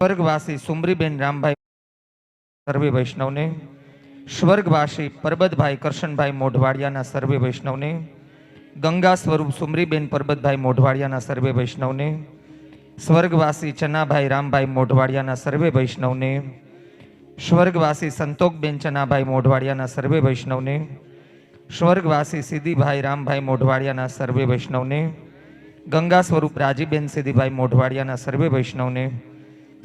સ્વર્ગવાસી સુમરીબેન રામભાઈ, સર્વે વૈષ્ણવને. સ્વર્ગવાસી પરબતભાઈ કરશનભાઈ મોઢવાડિયાના સર્વે વૈષ્ણવને. ગંગા સ્વરૂપ સુમરીબેન પરબતભાઈ મોઢવાડિયાના સર્વે વૈષ્ણવને. સ્વર્ગવાસી ચનાભાઈ રામભાઈ મોઢવાડિયાના સર્વે વૈષ્ણવને. સ્વર્ગવાસી સંતોકબેન ચનાભાઈ મોઢવાડિયાના સર્વે વૈષ્ણવને. સ્વર્ગવાસી સિદ્ધિભાઈ રામભાઈ મોઢવાડિયાના સર્વે વૈષ્ણવને. ગંગા સ્વરૂપ રાજીબેન સિદ્ધિભાઈ મોઢવાડિયાના સર્વે વૈષ્ણવને.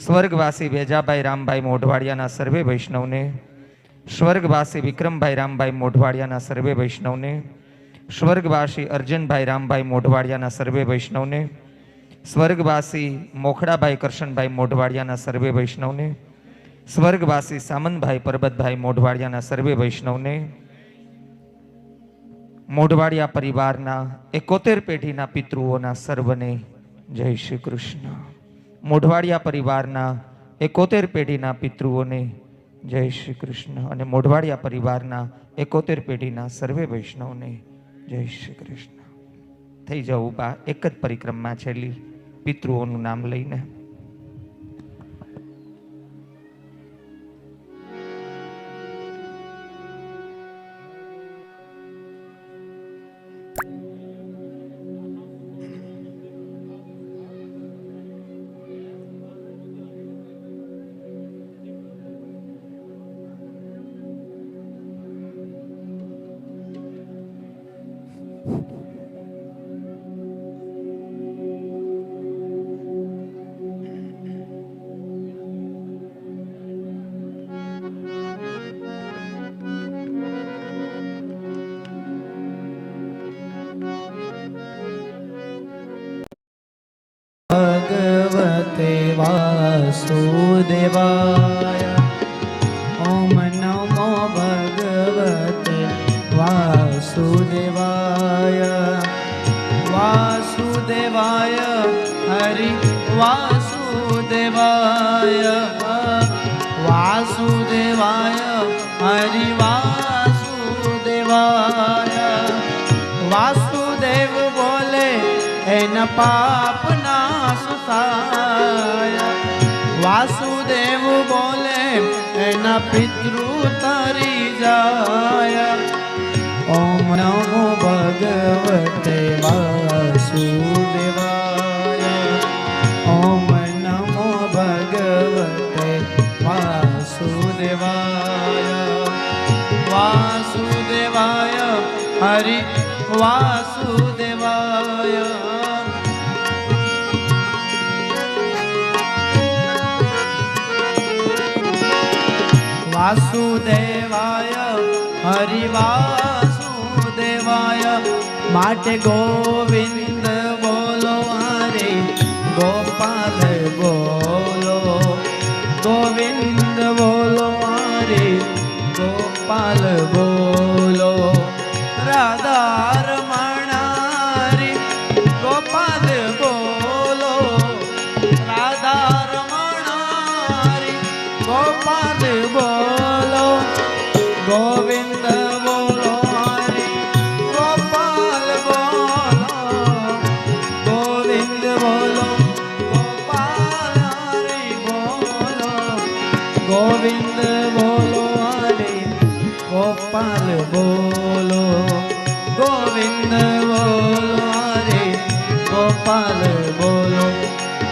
સ્વર્ગવાસી વેજાભાઈ રામભાઈ મોઢવાડિયાના સર્વે વૈષ્ણવને, સ્વર્ગવાસી વિક્રમભાઈ રામભાઈ મોઢવાડિયાના સર્વે વૈષ્ણવને, સ્વર્ગવાસી અર્જનભાઈ રામભાઈ મોઢવાડિયાના સર્વે વૈષ્ણવને, સ્વર્ગવાસી મોખડાભાઈ કરશનભાઈ મોઢવાડિયાના સર્વે વૈષ્ણવને, સ્વર્ગવાસી સામંતભાઈ પરબતભાઈ મોઢવાડિયાના સર્વે વૈષ્ણવને, મોઢવાડિયા પરિવારના એકોતેર પેઢીના પિતૃઓના સર્વને જય શ્રી કૃષ્ણ. મોઢવાડિયા પરિવારના એકોતેર પેઢીના પિતૃઓને જય શ્રી કૃષ્ણ અને મોઢવાડિયા પરિવારના એકોતેર પેઢીના સર્વે વૈષ્ણવને જય શ્રી કૃષ્ણ. થઈ જવું બા, એક જ પરિક્રમા છેલ્લી પિતૃઓનું નામ લઈને. ભગવતે વાસુદેવાય ઓમ નમો ભગવતે વાસુદેવાય વાસુદેવાય હરિ વાસુદેવાય વાસુદેવાય હરિ વાસુદેવાય વાસુદેવ બોલે એના પાપ એના પિતૃ તરી જાય. ઓમ નમો ભગવતે વાસુદેવાય. ઓમ નમો ભગવતે વાસુદેવાય. વાસુદેવાય હરિ વાસુદેવાય વાસુદેવાય હરિ વાસુદેવાય માટે ગોવિંદ બોલો હરે ગોપાલ બોલો ગોવિંદ બોલો હરે ગોપાલ બોલો.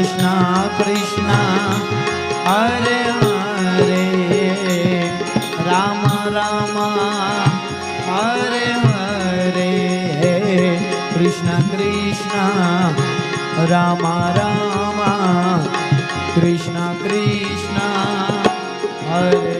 કૃષ્ણ કૃષ્ણ, હરે હરે, રામ રામ, હરે હરે, કૃષ્ણ કૃષ્ણ, રામ રામ, કૃષ્ણ કૃષ્ણ, હરે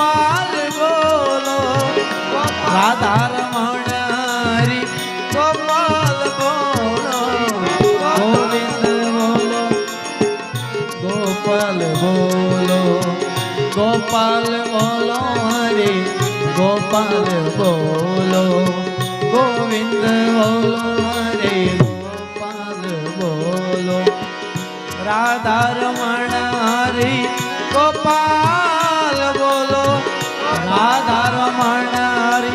ગોપાલ બોલો, રાધા રમણ હરે ગોપાલ બોલો, ગોવિંદ બોલો, ગોપાલ બોલો ગોપાલ બોલો હરે, ગોપાલ બોલો, ગોવિંદ બોલો હરે, ગોપાલ બોલો, રાધા રમણ હરી ગોપાલ રાધા રમણ હરે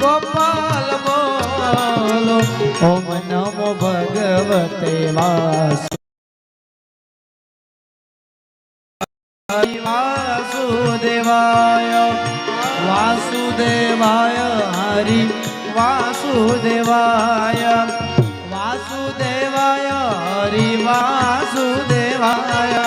ગોપાલ બોલો, ઓમ નમો ભગવતે વાસ વાસુદેવાય વાસુદેવાય હરિ, વાસુદેવાય વાસુદેવાય હરિ, વાસુદેવાય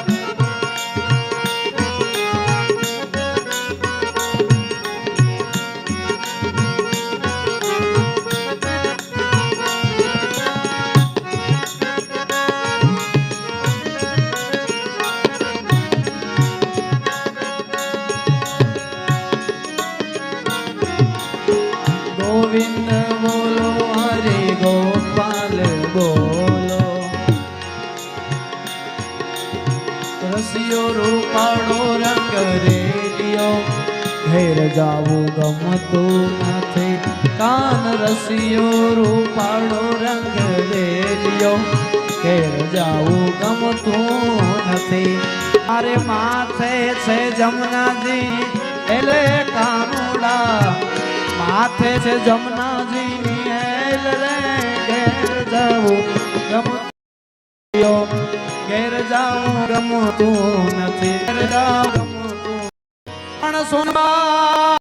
કાન રસિયો, રૂપાળો રંગ રેલિયો કે જાવું ગમતું નથી. અરે માથે છે જમનાજી એલે કાનુડા. માથે છે જમનાજી હેલ રે ઘેર જાવું ગમતું ઘેર જાવું ગમતું નથી. ઘેર જાવું ગમતું પણ સોનબા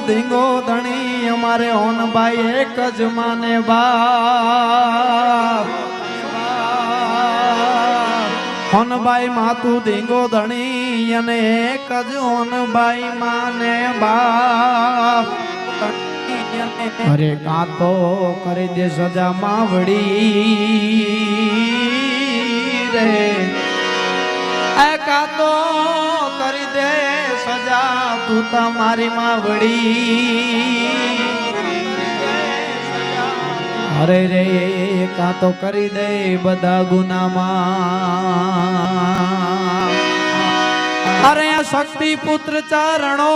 ધીંગો ધણી અમારે હોનબાઈ એક જ માને બા હોનભાઈ માતું ધીંગો ધણી અને એક જ હોનભાઈ માને બા અરે કાતો કરી દે સજા માવડી રે. કાતો તું તમારી માવડી. અરે રે કાતો કરી દે બધા ગુનામાં. અરે શક્તિ પુત્ર ચારણો.